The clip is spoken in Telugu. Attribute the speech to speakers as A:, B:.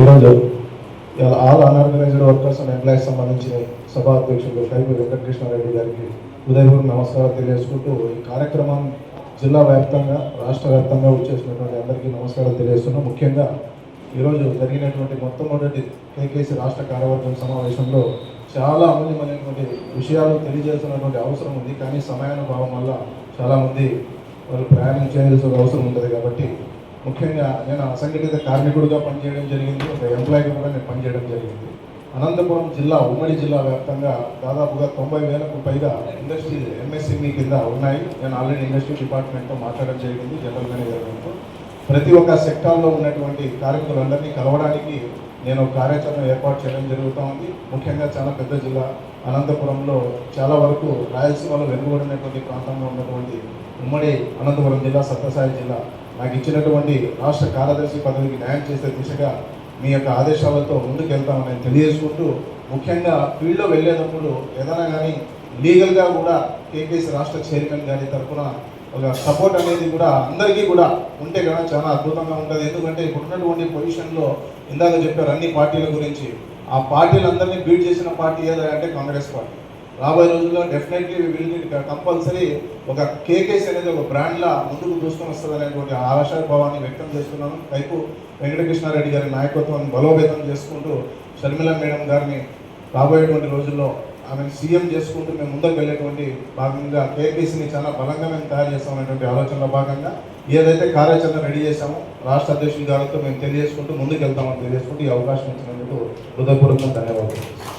A: ఈరోజు all unorganised workers and employees సంబంధించిన సభా అధ్యక్షుడు కైపు వెంకటకృష్ణారెడ్డి గారికి ఉదయపూర్ నమస్కారం తెలియజేసుకుంటూ ఈ కార్యక్రమం జిల్లా వ్యాప్తంగా రాష్ట్ర వ్యాప్తంగా వచ్చేసినటువంటి అందరికీ నమస్కారం తెలియజేస్తున్నాం. ముఖ్యంగా ఈరోజు జరిగినటువంటి మొట్టమొదటి కేకేసి రాష్ట్ర కార్యవర్గం సమావేశంలో చాలా అమూల్యమైనటువంటి విషయాలు తెలియజేస్తున్నటువంటి అవసరం ఉంది. కానీ సమయానుభావం వల్ల చాలామంది వాళ్ళు ప్రయాణం చేయాల్సిన అవసరం ఉంటుంది కాబట్టి ముఖ్యంగా నేను అసంఘటిత కార్మికుడిగా పనిచేయడం జరిగింది ఒక ఎంప్లాయీగా కూడా నేను పనిచేయడం జరిగింది. అనంతపురం జిల్లా ఉమ్మడి జిల్లా వ్యాప్తంగా దాదాపుగా తొంభై వేలకు పైగా ఇండస్ట్రీ ఎంఎస్ఎంఈ కింద ఉన్నాయి. నేను ఆల్రెడీ ఇండస్ట్రీ డిపార్ట్మెంట్తో మాట్లాడడం జరిగింది జనరల్ మేనేజర్ గారితో. ప్రతి ఒక్క సెక్టార్లో ఉన్నటువంటి కార్మికులందరినీ కలవడానికి నేను కార్యాచరణ ఏర్పాటు చేయడం జరుగుతూ ఉంది. ముఖ్యంగా చాలా పెద్ద జిల్లా అనంతపురంలో చాలా వరకు రాయలసీమలో వెనుకబడినటువంటి ప్రాంతంలో ఉన్నటువంటి ఉమ్మడి అనంతపురం జిల్లా సత్యసాయి జిల్లా. నాకు ఇచ్చినటువంటి రాష్ట్ర కార్యదర్శి పదవికి న్యాయం చేసే దిశగా మీ యొక్క ఆదేశాలతో ముందుకు వెళ్తామని తెలియజేసుకుంటూ ముఖ్యంగా ఫీల్డ్లో వెళ్ళేటప్పుడు ఏదైనా కానీ లీగల్గా కూడా కేపీఎస్ రాష్ట్ర చైర్మన్ గారి తరఫున ఒక సపోర్ట్ అనేది కూడా అందరికీ కూడా ఉంటే కదా చాలా అద్భుతంగా ఉంటుంది. ఎందుకంటే ఇప్పుడున్నటువంటి పొజిషన్లో ఇందాక చెప్పారు అన్ని పార్టీల గురించి. ఆ పార్టీలందరినీ బీట్ చేసిన పార్టీ ఏదంటే అంటే కాంగ్రెస్ పార్టీ. రాబోయే రోజుల్లో డెఫినెట్లీ విల్ కంపల్సరీ ఒక కేకేస్ అనేది ఒక బ్రాండ్లా ముందుకు దూసుకొని వస్తుంది అనేటువంటి ఆశాభావాన్ని వ్యక్తం చేస్తున్నాను. పైపు వెంకటకృష్ణారెడ్డి గారి నాయకత్వాన్ని బలోపేతం చేసుకుంటూ షర్మిల మేడం గారిని రాబోయేటువంటి రోజుల్లో ఆమెను సీఎం చేసుకుంటూ మేము ముందుకు వెళ్ళేటువంటి భాగంగా కేపీసీని చాలా బలంగా మేము తయారు చేస్తామనేటువంటి ఆలోచనలో భాగంగా ఏదైతే కార్యాచరణ రెడీ చేశామో రాష్ట్ర అధ్యక్షుల గారితో మేము తెలియజేసుకుంటూ ముందుకు వెళ్తామని తెలియజేసుకుంటూ ఈ అవకాశం ఇచ్చినందుకు హృదయపూర్వకంగా ధన్యవాదాలు.